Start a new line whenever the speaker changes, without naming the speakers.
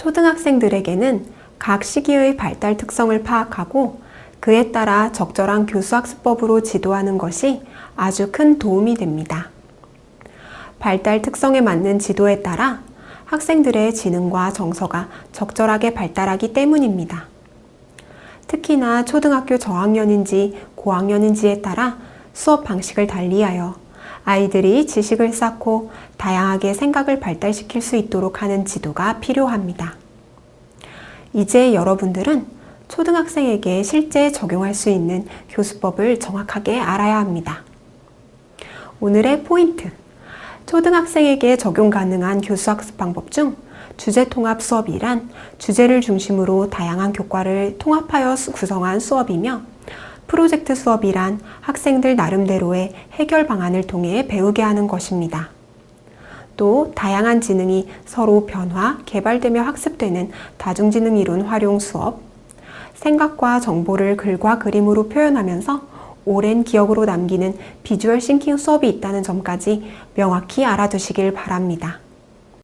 초등학생들에게는 각 시기의 발달 특성을 파악하고 그에 따라 적절한 교수학습법으로 지도하는 것이 아주 큰 도움이 됩니다. 발달 특성에 맞는 지도에 따라 학생들의 지능과 정서가 적절하게 발달하기 때문입니다. 특히나 초등학교 저학년인지 고학년인지에 따라 수업 방식을 달리하여 아이들이 지식을 쌓고 다양하게 생각을 발달시킬 수 있도록 하는 지도가 필요합니다. 이제 여러분들은 초등학생에게 실제 적용할 수 있는 교수법을 정확하게 알아야 합니다. 오늘의 포인트. 초등학생에게 적용 가능한 교수학습 방법 중 주제 통합 수업이란 주제를 중심으로 다양한 교과를 통합하여 구성한 수업이며 프로젝트 수업이란 학생들 나름대로의 해결 방안을 통해 배우게 하는 것입니다. 또 다양한 지능이 서로 변화, 개발되며 학습되는 다중지능 이론 활용 수업, 생각과 정보를 글과 그림으로 표현하면서 오랜 기억으로 남기는 비주얼 싱킹 수업이 있다는 점까지 명확히 알아두시길 바랍니다.